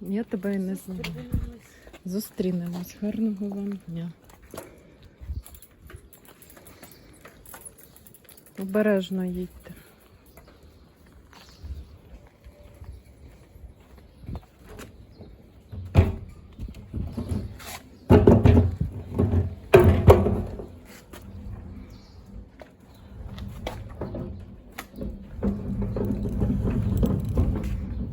Я тебе і не знаю. Зустрінемось. Гарного вам дня. Обережно їдьте.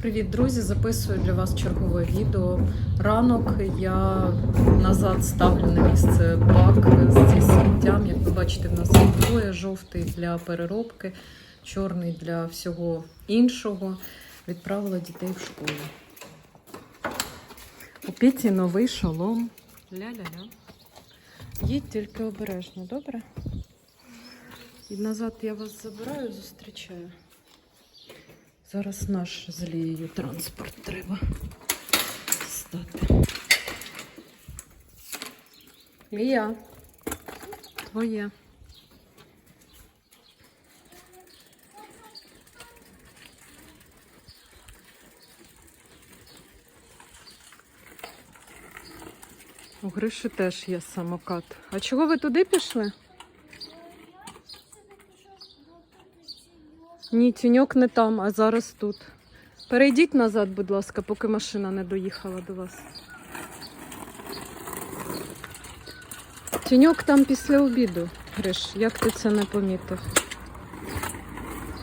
Привіт, друзі! Записую для вас чергове відео. Ранок я назад ставлю на місце бак з сміттям. Як ви бачите, в нас їх двоє жовтий для переробки, чорний для всього іншого. Відправила дітей в школу. У Піті новий шолом. Ля-ля-ля. Їдь тільки обережно, добре? І назад я вас забираю, зустрічаю. Зараз наш з Лією транспорт треба стати. Лія, твоє. У Гриші теж є самокат. А чого ви туди пішли? Ні, тіньок не там, а зараз тут. Перейдіть назад, будь ласка, поки машина не доїхала до вас. Тіньок там після обіду, Гриш, як ти це не помітив?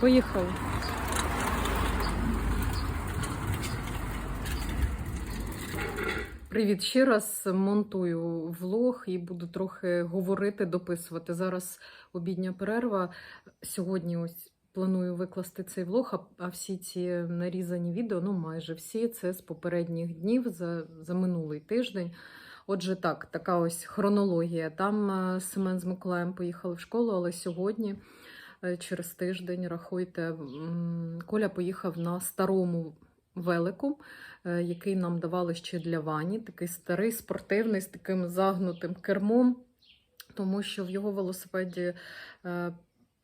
Поїхали. Привіт ще раз монтую влог і буду трохи говорити, дописувати. Зараз обідня перерва. Сьогодні ось планую викласти цей влог, а- всі ці нарізані відео, ну майже всі, це з попередніх днів за, за минулий тиждень. Отже, так, така ось хронологія. Там е, Семен з Миколаєм поїхали в школу, але сьогодні, е, через тиждень, рахуйте, Коля поїхав на старому велику, е, який нам давали ще для вані. Такий старий, спортивний, з таким загнутим кермом, тому що в його велосипеді.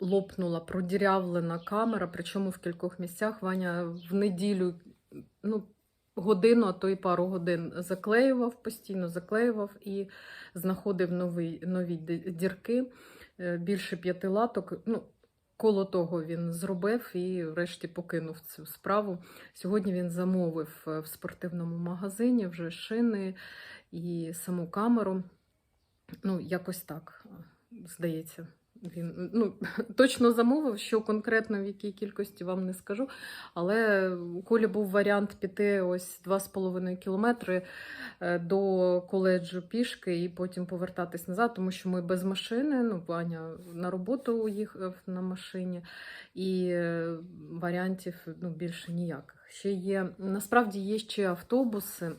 Лопнула продірявлена камера, причому в кількох місцях Ваня в неділю ну, годину, а то й пару годин заклеював постійно, заклеював і знаходив нові, нові дірки, е, більше п'яти латок. Ну, коло того він зробив і врешті покинув цю справу. Сьогодні він замовив е, в спортивному магазині вже шини і саму камеру. Ну, якось так, е, здається. Він ну, точно замовив, що конкретно в якій кількості вам не скажу. Але у Колі був варіант піти ось 2,5 кілометри е, до коледжу пішки і потім повертатись назад, тому що ми без машини. Ну, Ваня на роботу уїхав на машині, і е, варіантів ну, більше ніяких. Ще є насправді є ще автобуси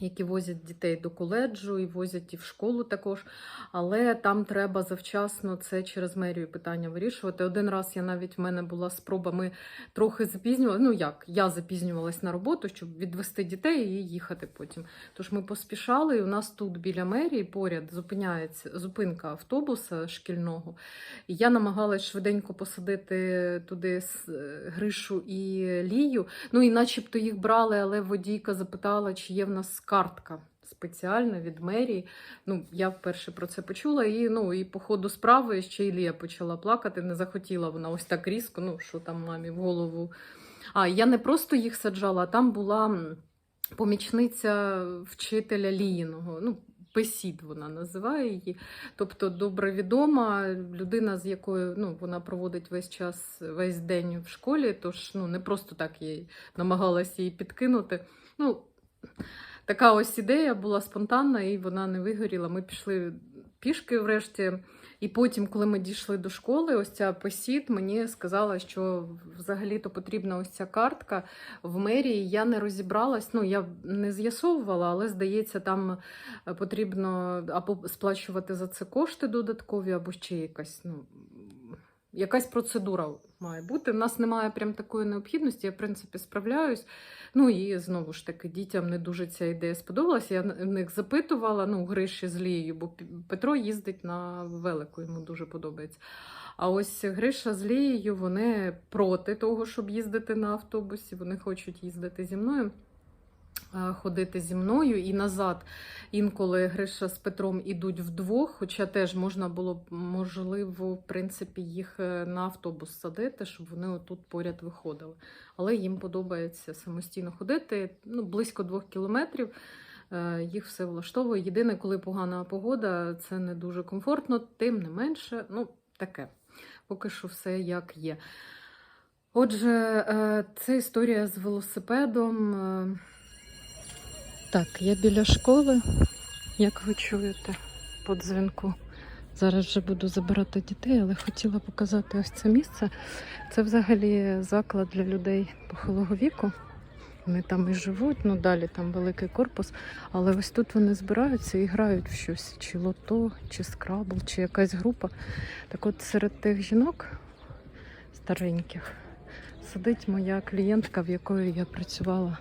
які возять дітей до коледжу і возять і в школу також. Але там треба завчасно це через мерію питання вирішувати. Один раз я навіть в мене була спроба, ми трохи запізнювалися. Ну як, я запізнювалась на роботу, щоб відвести дітей і їхати потім. Тож ми поспішали, і у нас тут біля мерії поряд зупиняється зупинка автобуса шкільного. І я намагалась швиденько посадити туди Гришу і Лію. Ну і начебто їх брали, але водійка запитала, чи є в нас картка спеціальна від мерії. Ну, я вперше про це почула, і ну і по ходу справи ще й Лія почала плакати. Не захотіла вона ось так різко. Ну що там мамі в голову. А я не просто їх саджала, а там була помічниця вчителя Ліїного. Ну, Песід вона називає її. Тобто добре відома людина, з якою ну, вона проводить весь час, весь день в школі, тож ну, не просто так я й намагалася її підкинути. Ну, така ось ідея була спонтанна, і вона не вигоріла. Ми пішли пішки врешті. І потім, коли ми дійшли до школи, ось ця посід мені сказала, що взагалі-то потрібна ось ця картка в мерії. Я не розібралась, ну я не з'ясовувала, але здається, там е, потрібно або сплачувати за це кошти додаткові, або ще якась, ну, якась процедура має бути. У нас немає прям такої необхідності, я, в принципі, справляюсь. Ну і знову ж таки, дітям не дуже ця ідея сподобалася. Я в них запитувала, ну, Гриші з Лією, бо Петро їздить на велику, йому дуже подобається. А ось Гриша з Лією вони проти того, щоб їздити на автобусі. Вони хочуть їздити зі мною, ходити зі мною і назад. Інколи Гриша з Петром ідуть вдвох, хоча теж можна було можливо, в принципі, їх е, на автобус садити, щоб вони отут поряд виходили. Але їм подобається самостійно ходити. Ну, близько двох кілометрів. Е, Їх все влаштовує. Єдине, коли погана погода, це не дуже комфортно, тим не менше, ну, таке. Поки що все як є. Отже, е, це історія з велосипедом. Так, я біля школи, як ви чуєте, по дзвінку. Зараз вже буду забирати дітей, але хотіла показати ось це місце. Це взагалі заклад для людей похилого віку. Вони там і живуть, ну далі там великий корпус. Але ось тут вони збираються і грають в щось, чи лото, чи скрабл, чи якась група. Так от серед тих жінок стареньких сидить моя клієнтка, в якої я працювала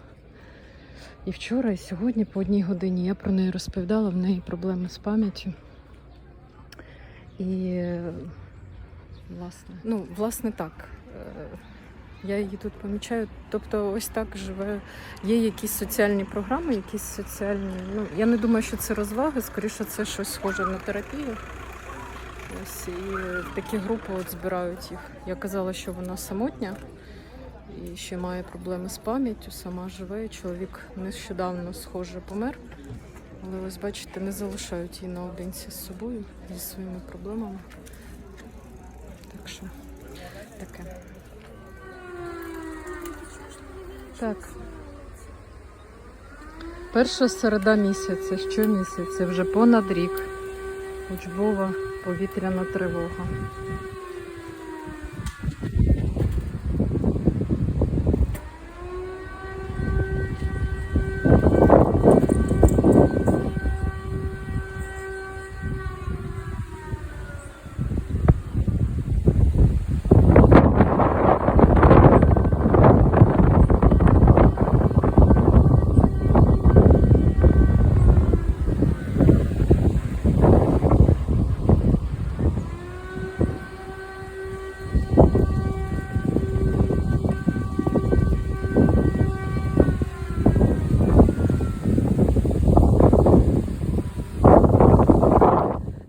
і вчора, і сьогодні по одній годині. Я про неї розповідала, в неї проблеми з пам'яттю. І власне, ну, власне так. Е, Я її тут помічаю. Тобто, ось так живе. Є якісь соціальні програми, якісь соціальні. Ну, я не думаю, що це розваги, скоріше це щось схоже на терапію. Ось і такі групи от збирають їх. Я казала, що вона самотня і ще має проблеми з пам'яттю, сама живе. Чоловік нещодавно схоже помер. Але ось бачите, не залишають її наодинці з собою зі своїми проблемами. Так що таке. Так. Перша середа місяця, щомісяця, вже понад рік. Учбова повітряна тривога.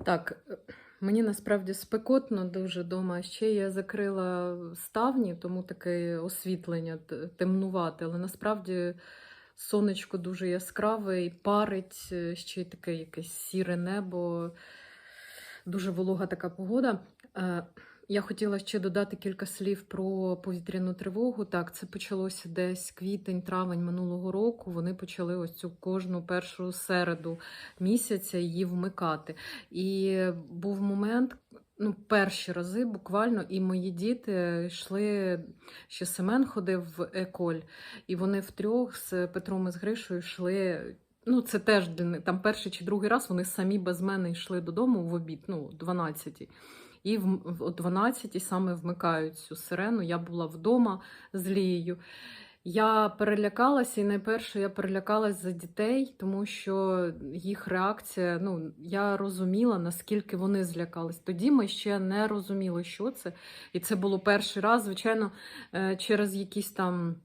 Так, е, мені насправді спекотно дуже вдома. Ще я закрила ставні, тому таке освітлення темнувати, але насправді сонечко дуже яскраве і парить, е, ще й таке якесь сіре небо, дуже волога така погода. Я хотіла ще додати кілька слів про повітряну тривогу. Так, це почалося десь квітень-травень минулого року. Вони почали ось цю кожну першу середу місяця її вмикати. І був момент, ну, перші рази буквально, і мої діти йшли, ще Семен ходив в еколь, і вони втрьох з Петром і з Гришою йшли. Ну, це теж там перший чи другий раз вони самі без мене йшли додому в обід, ну, 12 І в, о 12 саме вмикають цю сирену. Я була вдома з Лією. Я перелякалася, і найперше я перелякалась за дітей, тому що їх реакція, ну я розуміла, наскільки вони злякались. Тоді ми ще не розуміли, що це. І це було перший раз, звичайно, е, через якісь там.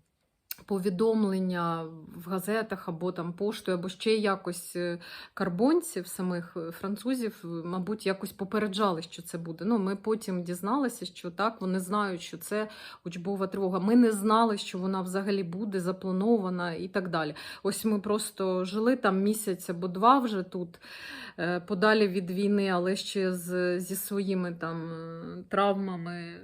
Повідомлення в газетах або там поштою, або ще якось е, карбонців самих е, французів, е, мабуть, якось попереджали, що це буде. Ну, ми потім дізналися, що так, вони знають, що це учбова тривога. Ми не знали, що вона взагалі буде запланована і так далі. Ось ми просто жили там місяць або два вже тут, подалі від війни, але ще з, зі своїми там травмами.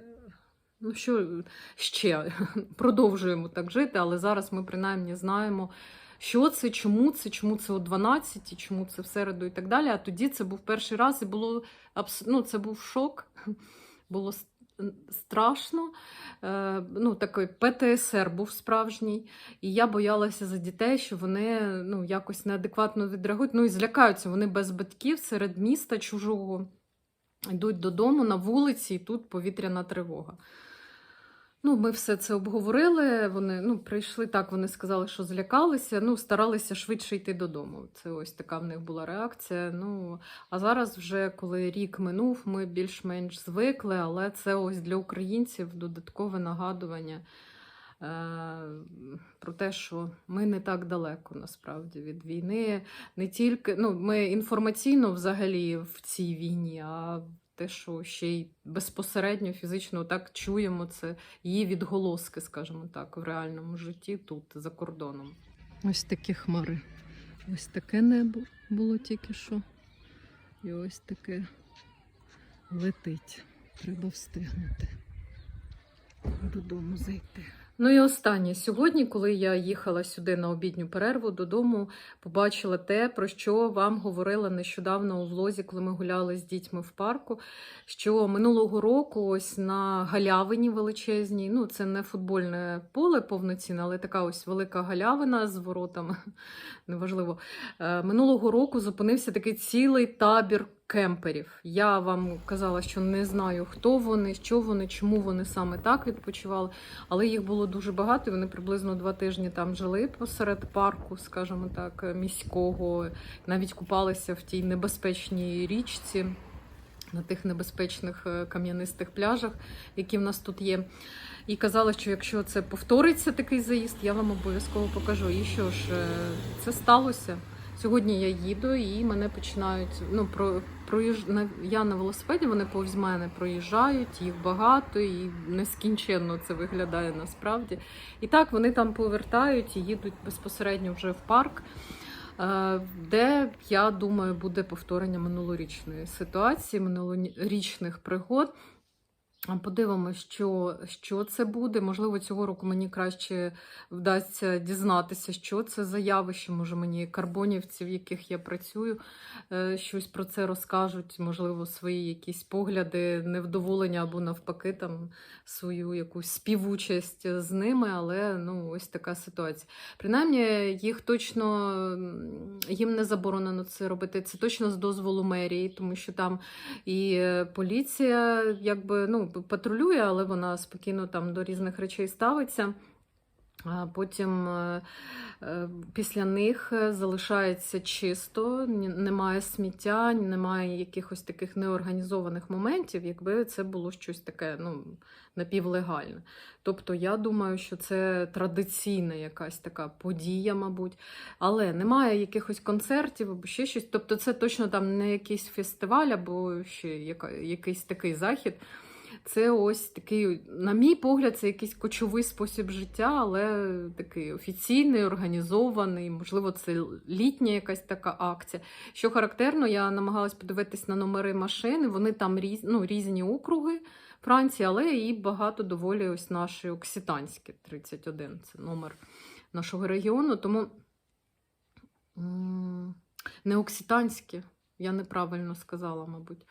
Ну, що ще продовжуємо так жити, але зараз ми принаймні знаємо, що це, чому це, чому це о 12, чому це в середу і так далі. А тоді це був перший раз і було ну, це був шок. Було страшно. Е, ну, такий ПТСР був справжній. І я боялася за дітей, що вони ну, якось неадекватно відреагують. Ну і злякаються. Вони без батьків серед міста чужого йдуть додому на вулиці, і тут повітряна тривога. Ну, ми все це обговорили. Вони ну, прийшли так, вони сказали, що злякалися, ну, старалися швидше йти додому. Це ось така в них була реакція. Ну, а зараз, вже коли рік минув, ми більш-менш звикли, але це ось для українців додаткове нагадування е, про те, що ми не так далеко насправді від війни. Не тільки ну, ми інформаційно взагалі в цій війні, а те, що ще й безпосередньо фізично так чуємо це її відголоски, скажімо так, в реальному житті тут, за кордоном. Ось такі хмари. Ось таке небо було тільки що. І ось таке летить. Треба встигнути додому зайти. Ну і останнє. Сьогодні, коли я їхала сюди на обідню перерву додому, побачила те, про що вам говорила нещодавно у влозі, коли ми гуляли з дітьми в парку. Що минулого року, ось на галявині величезній, ну це не футбольне поле повноцінне, але така ось велика галявина з воротами, неважливо. Е, Минулого року зупинився такий цілий табір кемперів. Я вам казала, що не знаю, хто вони, що вони, чому вони саме так відпочивали. Але їх було дуже багато. Вони приблизно два тижні там жили посеред парку, скажімо так, міського. Навіть купалися в тій небезпечній річці, на тих небезпечних е, кам'янистих пляжах, які в нас тут є. І казала, що якщо це повториться такий заїзд, я вам обов'язково покажу. І що ж, е, це сталося. Сьогодні я їду і мене починають. Ну, про, проїж... я на велосипеді, вони повз мене проїжджають, їх багато і нескінченно це виглядає насправді. І так вони там повертають і їдуть безпосередньо вже в парк, е, де, я думаю, буде повторення минулорічної ситуації, минулорічних пригод. А Подивимось, що, що це буде. Можливо, цього року мені краще вдасться дізнатися, що це за явище. Може, мені карбонівці, в яких я працюю, е, щось про це розкажуть. Можливо, свої якісь погляди, невдоволення або навпаки, там свою якусь співучасть з ними. Але ну, ось така ситуація. Принаймні, їх точно їм не заборонено це робити. Це точно з дозволу мерії, тому що там і е, поліція якби ну, патрулює, але вона спокійно там до різних речей ставиться. Потім е, е, після них е, залишається чисто, немає сміття, немає якихось таких неорганізованих моментів, якби це було щось таке ну, напівлегальне. Тобто я думаю, що це традиційна якась така подія, мабуть. Але немає якихось концертів або ще щось. Тобто, це точно там не якийсь фестиваль або ще якийсь такий захід. Це ось такий, на мій погляд, це якийсь кочовий спосіб життя, але такий офіційний, організований. Можливо, це літня якась така акція. Що характерно, я намагалась подивитись на номери машини. Вони там різ, ну, різні округи Франції, але і багато доволі ось наші окситанські 31. Це номер нашого регіону. Тому не окситанські, я неправильно сказала, мабуть.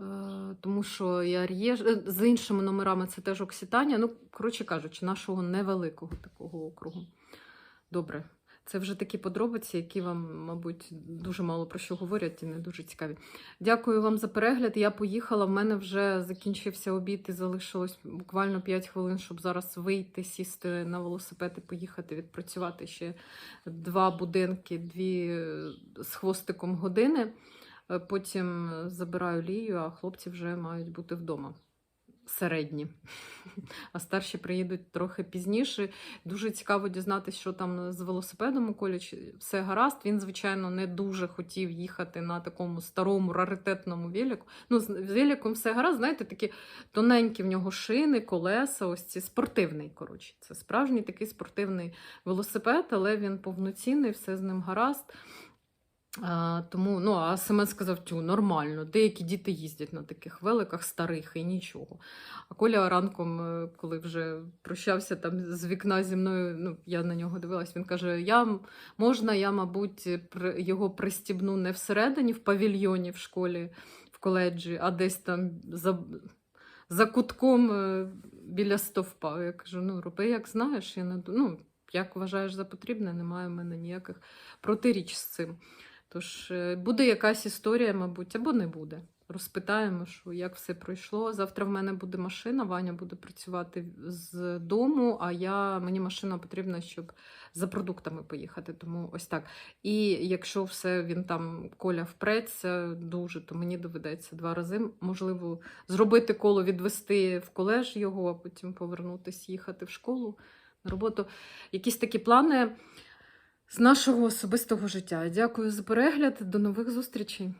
Е, Тому що і Ар'єш е, з іншими номерами це теж Окситанія. Ну, коротше кажучи, нашого невеликого такого округу. Добре. Це вже такі подробиці, які вам, мабуть, дуже мало про що говорять і не дуже цікаві. Дякую вам за перегляд. Я поїхала. В мене вже закінчився обід і залишилось буквально 5 хвилин, щоб зараз вийти, сісти на велосипед і поїхати відпрацювати ще два будинки, дві з хвостиком години. Е, Потім забираю лію, а хлопці вже мають бути вдома. Середні. А старші приїдуть трохи пізніше. Дуже цікаво дізнатися, що там з велосипедом у колі. Все гаразд. Він, звичайно, не дуже хотів їхати на такому старому раритетному велику. Ну, з великом все гаразд, знаєте, такі тоненькі в нього шини, колеса, ось ці спортивний. Коротше, це справжній такий спортивний велосипед, але він повноцінний, все з ним гаразд. А, тому, ну, а Семен сказав, тю, нормально. Деякі діти їздять на таких великах старих і нічого. А Коля ранком, е, коли вже прощався там з вікна зі мною, ну, я на нього дивилась, він каже: я, можна, я, мабуть, його пристібну не всередині в павільйоні в школі, в коледжі, а десь там за, за кутком е, біля стовпа. Я кажу, ну, роби, як знаєш, я не, ну, як вважаєш за потрібне, немає в мене ніяких протиріч з цим. Тож е, буде якась історія, мабуть, або не буде. розпитаємо, що як все пройшло. Завтра в мене буде машина, Ваня буде працювати з дому, а я, мені машина потрібна, щоб за продуктами поїхати. Тому ось так. І якщо все він там Коля впреться дуже, то мені доведеться два рази, можливо, зробити коло, відвести в колеж його, а потім повернутися, їхати в школу на роботу. Якісь такі плани з нашого особистого життя. Дякую за перегляд. До нових зустрічей.